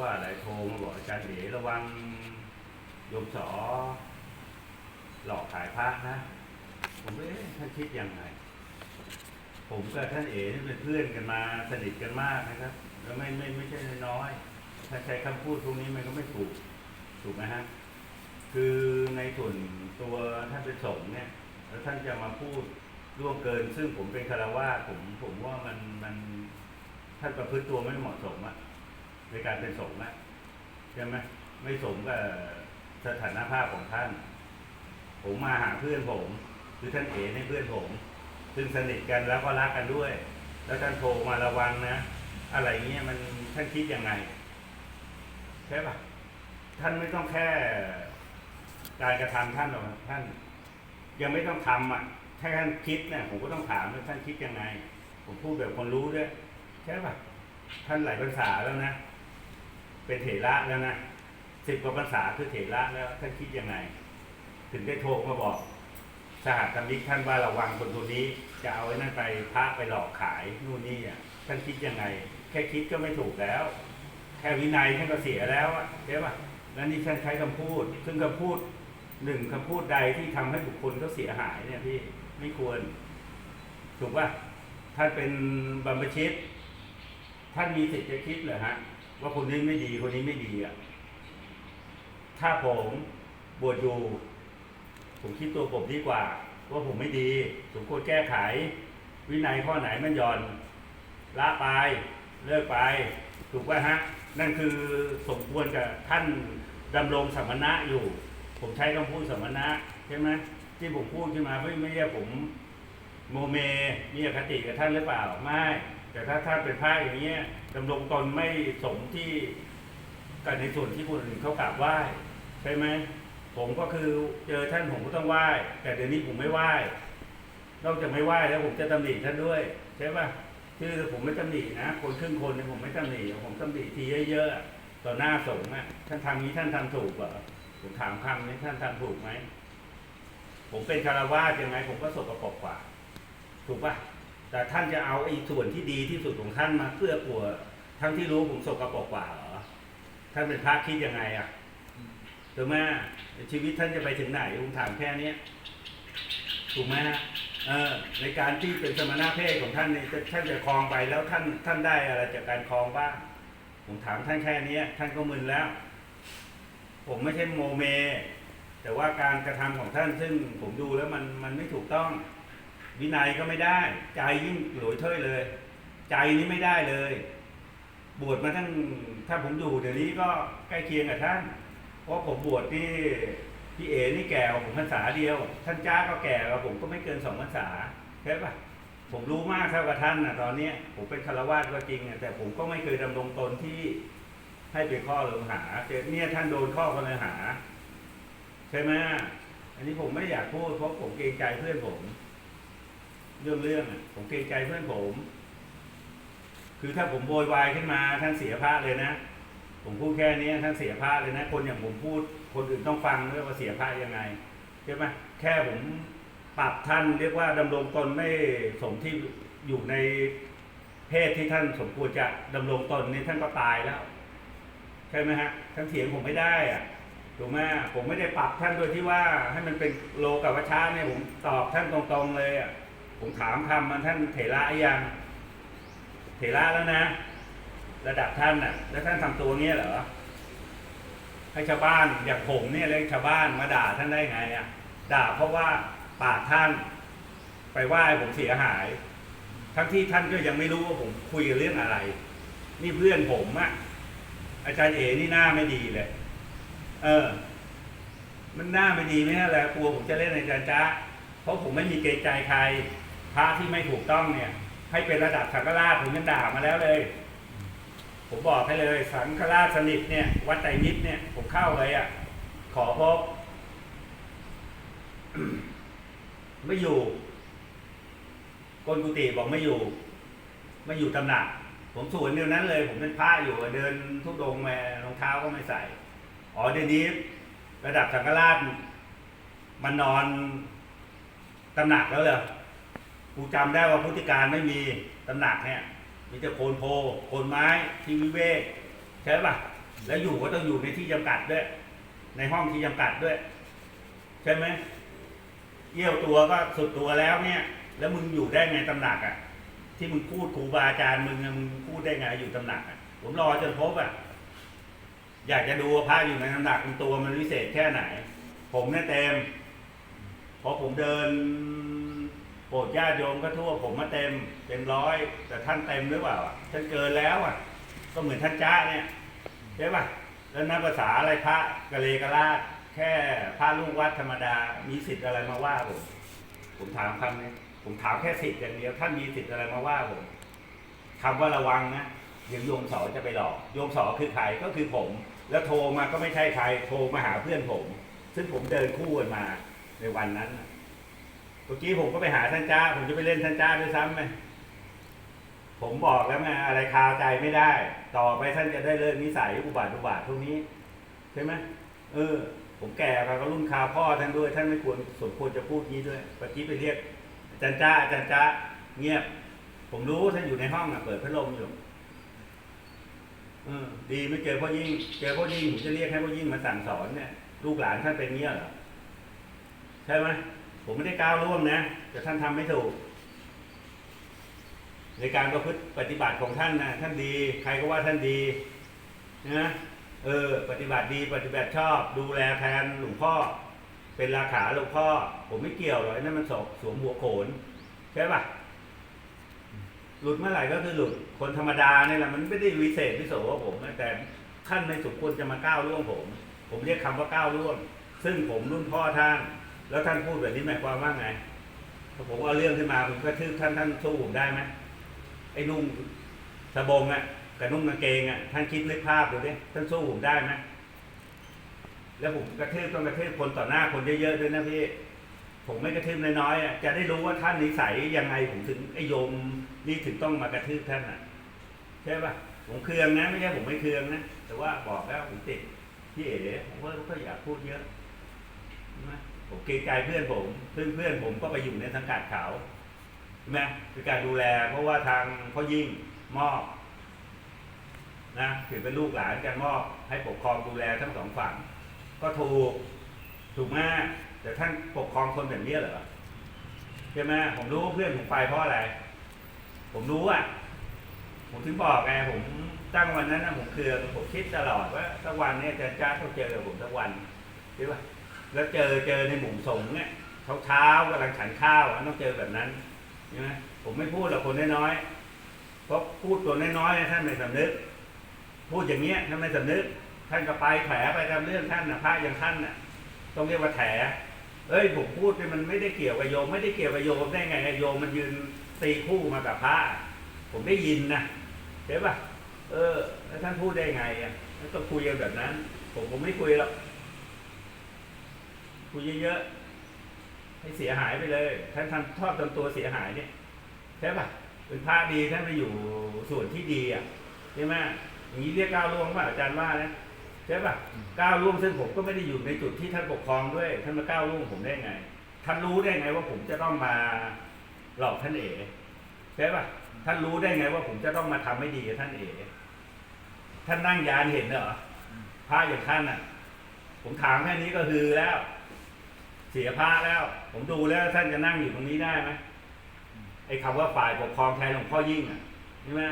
ว่าอะไรโทรมาบอกอาจารย์เอ๋ระวังโยมสอ หลอกขายพระนะ ผมเอ๊ะท่านคิดยังไง ผมกับท่านเอ๋นี่เป็นเพื่อนกันมาสนิทกันมากนะครับ แล้วไม่ไม่ไม่ใช่น้อยถ้าใช้คำพูดพวกนี้มันก็ไม่ถูกถูกไหมฮะคือในส่วนตัวท่านเป็นสงฆ์เนี่ยแล้วท่านจะมาพูดล่วงเกิน ซึ่งผมเป็นคารวาผมผมว่ามันมันท่านประพฤติตัวไม่เหมาะสมอะ ในการเป็นสงฆ์อะใช่ไหมไม่สมกับสถานภาพของท่าน ผมมาหาเพื่อนผมคือท่านเอ๋ในเพื่อนผม ซึ่งสนิทกันแล้วก็รักกันด้วย แล้วท่านโทรมาระวังนะ อะไรเงี้ยมันท่านคิดยังไงใช่ปะท่านไม่ต้องแค่การกระทำท่านหรอกท่าน ยังไม่ต้องทำอะถ้าท่านคิดเนี่ยผมก็ต้องถามว่าท่านคิดยังไง ผมพูดแบบคนรู้ด้วยใช่ปะท่านหลายภาษาแล้วนะ เป็นเถระแล้วนะสิบกว่าภาษาคือเถระแล้วท่านคิดยังไง ถึงได้โทรมาบอก สหธรรมิกท่านว่าระวังคนคนนี้ จะเอาไอ้นั่นไปพระไปหลอกขายนู่นนี่อะท่านคิดยังไง แค่คิดก็ไม่ถูกแล้ว แค่วินัยท่านก็เสียแล้วอะใช่ปะแล้วนี่ท่านใช้คำพูด ซึ่งคำพูดหนึ่งคำพูดใดที่ทำให้บุคคลเขาเสียหายเนี่ยพี่ไม่ควร ถูกป่ะท่านเป็นบัมพชิต ท่านมีสิทธิ์จะคิดเหรอฮะ ว่าคนนี้ไม่ดีคนนี้ไม่ดีอะ ถ้าผมบวชอยู่ ผมคิดตัวผมดีกว่า ว่าผมไม่ดีสมควรแก้ไข วินัยข้อไหนมันหย่อนละไปเลิกไปถูกป่ะฮะ นั่นคือสมควรกับท่านดำรงสมณะอยู่ ผมใช้คำพูดสมณะใช่ไหมที่ผมพูดขึ้นมาไม่ไม่ใช่ผมโมเมมีอคติกับท่านหรือเปล่าไม่แต่ถ้าท่านเป็นพระอย่างเงี้ย ดำรงตนไม่สมที่กันในส่วนที่คนอื่นเขากราบไหว้ใช่ไหมผมก็คือเจอท่านผมก็ต้องไหว้ แต่เดี๋ยวนี้ผมไม่ไหว้นอกจากไม่ไหว้แล้วผมจะตำหนิท่านด้วยใช่ปะคือผมไม่ตำหนินะคนครึ่งคนเนี่ยผมไม่ตำหนิผมตำหนิทีเยอะๆต่อหน้าสงฆ์อะท่านทำนี้ท่านทำถูกเหรอผมถามคำนี้ท่านทำถูกไหมผมเป็นคารวาสยังไง ผมก็สกปรกกว่า ถูกปะแต่ท่านจะเอาไอ้ส่วนที่ดีที่สุดของท่านมาเพื่อกลัว ทั้งที่รู้ผมสกปรกกว่าเหรอท่านเป็นพระคิดยังไงอะถูกไหมชีวิตท่านจะไปถึงไหนผมถามแค่เนี้ยถูกไหมฮะเออในการที่เป็นสมณะเพศของท่านเนี่ยท่านจะคลองไปแล้วท่านท่านได้อะไรจากการคลองบ้างผมถามท่านแค่เนี้ยท่านก็มึนแล้ว ผมไม่ใช่โมเม แต่ว่าการกระทำของท่านซึ่งผมดูแล้วมันมันไม่ถูกต้อง วินัยก็ไม่ได้ ใจยิ่งหลวยเท่ยเลย ใจนี้ไม่ได้เลย บวชมาทั้งถ้าผมอยู่เดี๋ยวนี้ก็ใกล้เคียงกับท่าน เพราะผมบวชที่พี่เอนี่แก่กว่าผมพรรษาเดียว ท่านจ้าก็แก่กว่าผมก็ไม่เกินสองพรรษาใช่ปะผมรู้มากเท่ากับท่านนะตอนเนี้ยผมเป็นคารวาสก็จริงแต่ผมก็ไม่เคยดำรงตนที่ให้เป็นข้อเลือหาเนี่ยท่านโดนข้อกันเลยหา ใช่ไหมอันนี้ผมไม่อยากพูดเพราะผมเกรงใจเพื่อนผม เรื่องเรื่องอะผมเกรงใจเพื่อนผม คือถ้าผมโวยวายขึ้นมาท่านเสียพระเลยนะ ผมพูดแค่นี้ท่านเสียพระเลยนะ คนอย่างผมพูด คนอื่นต้องฟังด้วยว่าเสียพระยังไงใช่ไหมแค่ผมปรับท่านเรียกว่าดำรงตนไม่สมที่อยู่ในเพศที่ท่านสมควรจะดำรงตนนี่ท่านก็ตายแล้วใช่ไหมฮะท่านเถียงผมไม่ได้อะถูกไหมผมไม่ได้ปรับท่านโดยที่ว่าให้มันเป็นโลกับวชาเนี่ยผมตอบท่านตรงๆเลยอะผมถามคำมันท่านเถระยัง เถระแล้วนะ ระดับท่านน่ะ แล้วท่านทำตัวเงี้ยเหรอให้ชาวบ้านอย่างผมเนี่ยเรียกชาวบ้านมาด่าท่านได้ไงอะด่าเพราะว่าปากท่าน ไปว่าผมเสียหาย ทั้งที่ท่านก็ยังไม่รู้ว่าผมคุยเรื่องอะไร นี่เพื่อนผมอะอาจารย์เอนี่หน้าไม่ดีเลย เออ มันหน้าไม่ดีไหม่ใช่อะไรกลัวผมจะเล่นในอาจารย์จ้าเพราะผมไม่มีเกรงใจใครพระที่ไม่ถูกต้องเนี่ย ให้เป็นระดับสังฆราชผมยังด่ามาแล้วเลย ผมบอกให้เลย สังฆราชสนิทเนี่ย วัดไตรมิตรเนี่ย ผมเข้าเลยอะ ขอพบ ไม่อยู่กนกุฏิบอกไม่อยู่ ไม่อยู่ตำหนัก ผมสวนเดียวนั้นเลย ผมเป็นพระอยู่เดินทุกดงมารองเท้าก็ไม่ใส่อ๋อเดี๋ยวนี้ ระดับสังฆราชมันนอนตำหนักแล้วเหรอ กูจำได้ว่าพุทธิการไม่มีตำหนักเนี่ยมีแต่โคนโพโคนไม้ที่วิเวกใช่ปะแล้วอยู่ก็ต้องอยู่ในที่จำกัดด้วย ในห้องที่จำกัดด้วย ใช่ไหมเยี่ยวตัวก็สุดตัวแล้วเนี่ย แล้วมึงอยู่ได้ไงตำหนักอะ ที่มึงพูดครูบาอาจารย์มึงมึงพูดได้ไงอยู่ตำหนักอะผมรอจนพบอะอยากจะดูว่าพระอยู่ในตำหนักมันตัวมันวิเศษแค่ไหน ผมเนี่ยเต็มพอผมเดิน โปรดญาติโยมก็ทั่วผมมาเต็มเต็มร้อยแต่ท่านเต็มหรือเปล่าอะท่านเกินแล้วอะ ก็เหมือนท่านจ้าเนี่ยใช่ป่ะแล้วนับภาษาอะไรพระกะเลกะลาดแค่พระลูกวัดธรรมดา มีสิทธิ์อะไรมาว่าผมผมถามคำนี้ผมถามแค่สิทธิ์อย่างเดียวท่านมีสิทธิ์อะไรมาว่าผมคำว่าระวังนะเดี๋ยวโยมสอจะไปหลอก โยมสอคือใครก็คือผม แล้วโทรมาก็ไม่ใช่ใคร โทรมาหาเพื่อนผม ซึ่งผมเดินคู่กันมาในวันนั้นนะ เมื่อกี้ผมก็ไปหาท่านจ้า ผมจะไปเล่นท่านจ้าด้วยซ้ำไหมผมบอกแล้วไงอะไรคาใจไม่ได้ ต่อไปท่านจะได้เลิกนิสัยอุบาทอุบาทพวกนี้ ใช่ไหมเออ ผมแก่แล้วก็รุ่นคาพ่อท่านด้วย ท่านไม่ควรสมควรจะพูดงี้ด้วยเมื่อกี้ไปเรียกอาจารย์จ้าอาจารย์จ้าเงียบ ผมรู้ท่านอยู่ในห้องอะเปิดพัดลมอยู่เออดีไม่เจอพ่อยิ่ง เจอพ่อยิ่งผมจะเรียกให้พ่อยิ่งมาสั่งสอนเนี่ย ลูกหลานท่านเป็นเงี้ยเหรอใช่ไหม ผมไม่ได้ก้าวล่วงนะ แต่ท่านทำไม่ถูก ในการประพฤติปฏิบัติของท่านนะท่านดี ใครก็ว่าท่านดีนะเออ ปฏิบัติดีปฏิบัติชอบ ดูแลแทนหลวงพ่อ เป็นราขาหลวงพ่อ ผมไม่เกี่ยวหรอกไอ้นั่นมันสสวมหัวโขนใช่ปะหลุดเมื่อไหร่ก็คือหลุดคนธรรมดาเนี่ยแหละมันไม่ได้วิเศษวิโสว่าผมแต่ท่านไม่สมควรจะมาก้าวล่วงผม ผมเรียกคำว่าก้าวล่วง ซึ่งผมรุ่นพ่อท่าน แล้วท่านพูดแบบนี้หมายความว่าไงถ้าผมเอาเรื่องขึ้นมาผมก็ทืบท่านท่านสู้ผมได้ไหมไอ้นุ่งสบงอะกับนุ่งกางเกงอะท่านคิดนึกภาพดูดิท่านสู้ผมได้ไหมแล้วผมกระทืบต้องกระทืบคนต่อหน้าคนเยอะๆด้วยนะพี่ผมไม่กระทืบน้อยๆอะจะได้รู้ว่าท่านนิสัยยังไงผมถึงไอ้โยมนี่ถึงต้องมากระทืบท่านอะใช่ปะผมเคืองนะไม่ใช่ผมไม่เคืองนะแต่ว่าบอกแล้วผมติดพี่เอ๋ผมก็ก็อยากพูดเยอะใช่ไหม ผมเกรงใจเพื่อนผมเพื่อนเพื่อนผมก็ไปอยู่ในสังกัดเขาใช่ไหมคือการดูแลเพราะว่าทางพ่อยิ่งมอบนะถือเป็นลูกหลานกันมอบให้ปกครองดูแลทั้งสองฝั่ง ก็ถูกถูกมากแต่ท่านปกครองคนแบบนี้เหรอใช่ไหมผมรู้เพื่อนผมไปเพราะอะไร ผมรู้อะ ผมถึงบอกไงผมตั้งวันนั้นนะผมเคืองผมคิดตลอดว่าสักวันเนี้จะจ้าต้องเจอกับผมสักวันใช่ปะ แล้วเจอเจอในหมู่สงฆ์เนี่ยเช้าเช้ากำลังฉันข้าวอะต้องเจอแบบนั้นใช่ไหมผมไม่พูดหรอกคนน้อยๆเพราะพูดตัวน้อยๆท่านไม่สำนึก พูดอย่างเงี้ยท่านไม่สำนึก ท่านก็ไปแผลไปตามเรื่องท่านนะพระอย่างท่านน่ะ ต้องเรียกว่าแถเอ้ยผมพูดเนี่ยมันไม่ได้เกี่ยวกับโยม ไม่ได้เกี่ยวกับโยมได้ไงโยมมันยืนตีคู่มากับพระผมได้ยินนะเห็นปะเออแล้วท่านพูดได้ไงอะแล้วก็คุยกันแบบนั้น ผมผมไม่คุยหรอก คุยเยอะๆให้เสียหายไปเลยท่านทำชอบทำตัวเสียหายเนี่ยใช่ปะเป็นพระดีท่านไปอยู่ส่วนที่ดีอะใช่ไหมอย่างนี้เรียกก้าวล่วงป่ะอาจารย์ว่านะใช่ปะก้าวล่วงซึ่งผมก็ไม่ได้อยู่ในจุดที่ท่านปกครองด้วย ท่านมาก้าวล่วงผมได้ไง ท่านรู้ได้ไงว่าผมจะต้องมาหลอกท่านเอ๋ใช่ปะท่านรู้ได้ไงว่าผมจะต้องมาทำไม่ดีกับท่านเอ๋ท่านนั่งยานเห็นเหรอพระอย่างท่านน่ะ ผมถามแค่นี้ก็คือแล้ว เสียพระแล้ว ผมดูแล้วท่านจะนั่งอยู่ตรงนี้ได้ไหมไอ้คำว่าฝ่ายปกครองแทนหลวงพ่อยิ่งอะใช่ไหม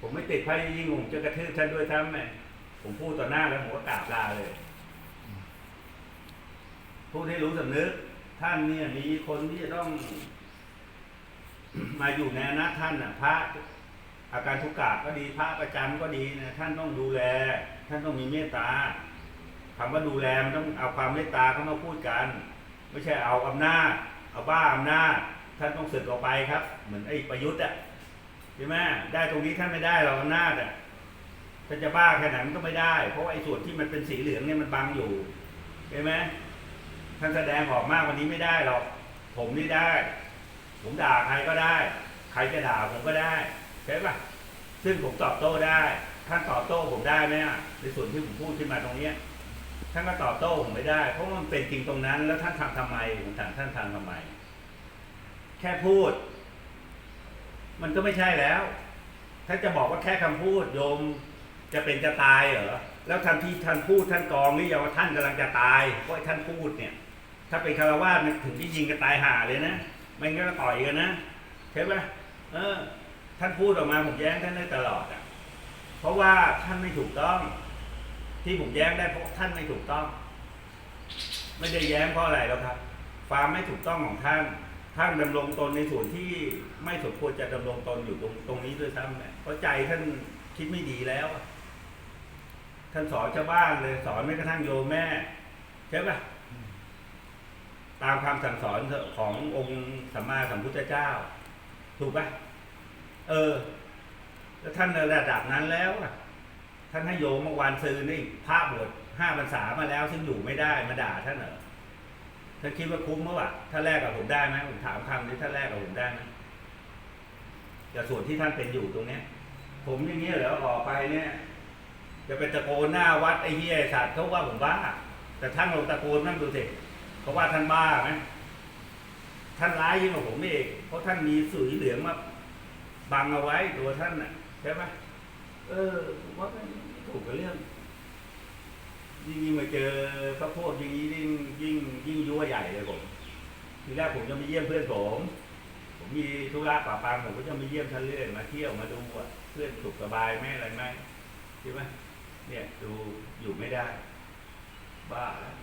ผมไม่ติดพระยิ่งผมจะกระทืบท่านด้วยทั้งไหมผมพูดต่อหน้าแล้วผมก็กราบลาเลยพูดให้รู้สำนึก ท่านเนี่ยมีคนที่จะต้อง มาอยู่ในอนาท่านน่ะ พระอาการทุกกะก็ดีพระประจำก็ดีนะท่านต้องดูแล ท่านต้องมีเมตตาคำว่าดูแลมันต้องเอาความเมตตาเข้ามาพูดกัน ไม่ใช่เอาอำนาจเอาบ้าอำนาจท่านต้องสึกออกไปครับ เหมือนไอ้ประยุทธ์อะใช่ไหมได้ตรงนี้ท่านไม่ได้เราอำนาจอะท่านจะบ้าแค่ไหนมันก็ไม่ได้ เพราะว่าไอ้ส่วนที่มันเป็นสีเหลืองเนี่ยมันบังอยู่ใช่ไหมท่านแสดงออกมากว่านี้ไม่ได้หรอกผมนี่ได้ ผมด่าใครก็ได้ ใครจะด่าผมก็ได้ใช่ปะซึ่งผมตอบโต้ได้ ท่านตอบโต้ผมได้ไหมอะในส่วนที่ผมพูดขึ้นมาตรงเนี้ย ท่านก็ตอบโต้ผมไม่ได้ เพราะมันเป็นจริงตรงนั้น แล้วท่านทำทำไมผมถามท่านทำทำไม แค่พูด มันก็ไม่ใช่แล้วถ้าจะบอกว่าแค่คำพูด โยมจะเป็นจะตายเหรอแล้วท่านที่ท่านพูดท่านกองนี่อย่าว่าท่านกำลังจะตายเพราะไอ้ท่านพูดเนี่ย ถ้าเป็นคารวาสเนี่ยถึงที่ยิงกันตายห่าเลยนะไม่งั้นก็ต่อยกันนะใช่ไหมเออ ท่านพูดออกมาผมแย้งท่านได้ตลอดอะ เพราะว่าท่านไม่ถูกต้อง ที่ผมแย้งได้เพราะท่านไม่ถูกต้อง ไม่ได้แย้งเพราะอะไรแล้วครับ ความไม่ถูกต้องของท่าน ท่านดำรงตนในส่วนที่ไม่สมควรจะดำรงตนอยู่ตรงตรงนี้ด้วยซ้ำเนี่ยเพราะใจท่านคิดไม่ดีแล้ว ท่านสอนชาวบ้านเลยสอนไม่กระทั่งโยมแม่ใช่ปะตามคำสั่งสอนขององค์สัมมาสัมพุทธเจ้า ถูกปะเออแล้วท่านระดับนั้นแล้วอะ ท่านให้โยมเมื่อวานซื้อนี่พระบวชห้าพรรษามาแล้ว ซึ่งอยู่ไม่ได้มาด่าท่านเหรอท่านคิดว่าคุ้มเมื่อวะถ้าแรกกับผมได้ไหมผมถามคำนี้ถ้าแรกกับผมได้ไหมแต่ส่วนที่ท่านเป็นอยู่ตรงเนี้ย ผมอย่างเงี้ยเหรอออกไปเนี่ย จะเป็นตะโกนหน้าวัดไอ้เหี้ยไอ้สัตว์เขาว่าผมบ้า แต่ท่านลองตะโกนนั่นดูสิเขาว่าท่านบ้าไหมท่านร้ายยิ่งกว่าผมอีกเพราะท่านมีสุยเหลืองมาบังเอาไว้ตัวท่านน่ะใช่ไหม เออผมว่าไม่ถูกกับเรื่อง ยิ่งยิ่งมาเจอพระพดอย่างนี้ยิ่งยิ่งยิ่งยั่วใหญ่เลยผมทีแรกผมจะไปเยี่ยมเพื่อนผม ผมมีธุระป่าปางผมก็จะมาเยี่ยมท่านเรื่อยมาเที่ยวมาดูว่าเพื่อนสุขสบายไหมอะไรไหมใช่ไหมเนี่ยดูอยู่ไม่ได้ บ้าแล้ว